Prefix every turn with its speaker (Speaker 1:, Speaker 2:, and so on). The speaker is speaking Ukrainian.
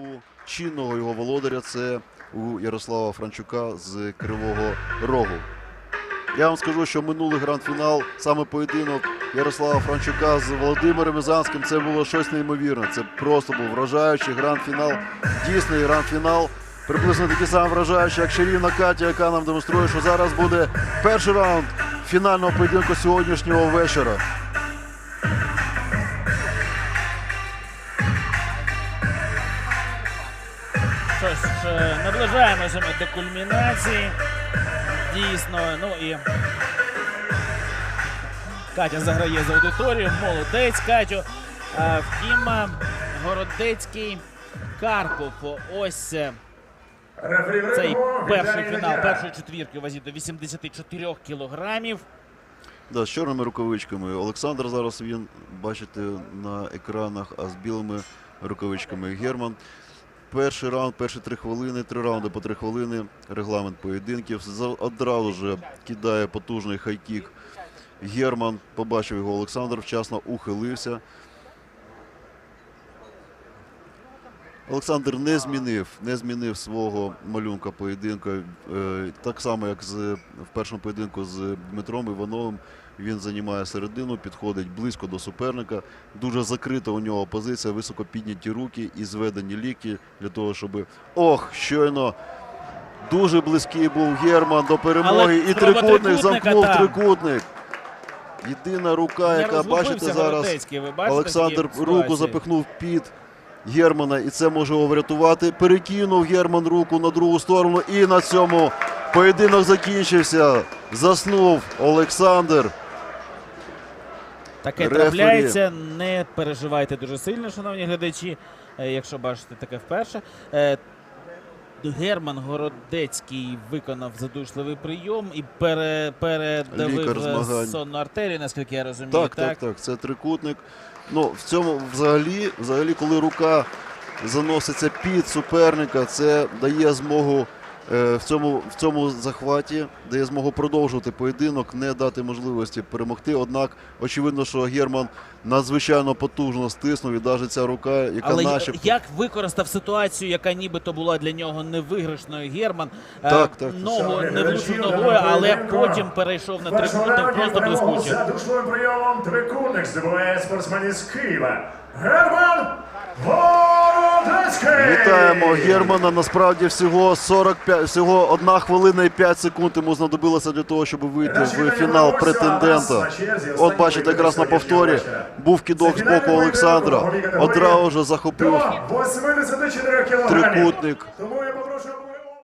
Speaker 1: У чинного його володаря це у Ярослава Франчука з Кривого Рогу. Я вам скажу, що минулий гранд-фінал, саме поєдинок Ярослава Франчука з Володимиром Ізанським, це було щось неймовірне. Це просто був вражаючий гранд-фінал, дійсний гранд-фінал. Приблизно такий самий вражаючий, як чарівна Катя, яка нам демонструє, що зараз буде перший раунд фінального поєдинку сьогоднішнього вечора.
Speaker 2: Що ж, е, наближаємося ми до кульмінації. Дійсно, ну і Катя заграє за аудиторію. Молодець, Катю. Е, Втім, е, Городецький Карпов. Ось е, цей перший фінал першої четвірки у вазі до 84 кілограмів.
Speaker 1: Да, з чорними рукавичками. Олександр зараз він, бачите, на екранах, а з білими рукавичками Герман. Перший раунд, перші три хвилини, три раунди по три хвилини. Регламент поєдинків. Одразу же кидає потужний хайкік. Герман побачив його Олександр, вчасно ухилився. Олександр не змінив, не змінив свого малюнка поєдинку. Е, Так само, як з, в першому поєдинку з Дмитром Івановим. Він займає середину, підходить близько до суперника. Дуже закрита у нього позиція, високо підняті руки і зведені ліки для того, щоб. Ох, щойно дуже близький був Герман до перемоги.
Speaker 2: Але
Speaker 1: і трикутник замкнув
Speaker 2: там.
Speaker 1: трикутник. Єдина рука, яка бачите зараз. Олександр руку запихнув під Германа, і це може його врятувати. Перекинув Герман руку на другу сторону, і на цьому поєдинок закінчився. Заснув Олександр.
Speaker 2: Таке
Speaker 1: Рефері.
Speaker 2: трапляється. Не переживайте дуже сильно, шановні глядачі, е, якщо бачите таке вперше. Герман Городецький виконав задушливий прийом і пере, передавив сонну артерію, наскільки я розумію.
Speaker 1: Так, так, так. Це трикутник. Ну, в цьому взагалі, взагалі, коли рука заноситься під суперника, це дає змогу в цьому, в цьому захваті, дає змогу продовжувати поєдинок, не дати можливості перемогти. Однак, очевидно, що Герман надзвичайно потужно стиснув і навіть ця рука, яка
Speaker 2: Але
Speaker 1: наче
Speaker 2: як використав ситуацію, яка нібито була для нього невиграшною Герман, е,
Speaker 1: Так, так.
Speaker 2: ногу не влучив ногою, але потім перейшов на трикутник просто блискуче.
Speaker 3: Задушливим прийомом трикутник здобуває спортсмен із Києва. Герман Городецький!
Speaker 1: Вітаємо Германа. Насправді всього 45, всього 1 хвилина і 5 секунд йому знадобилося для того, щоб вийти в фінал претендента. От бачите, якраз на повторі був кідок з боку Олександра. Одразу захопив трикутник.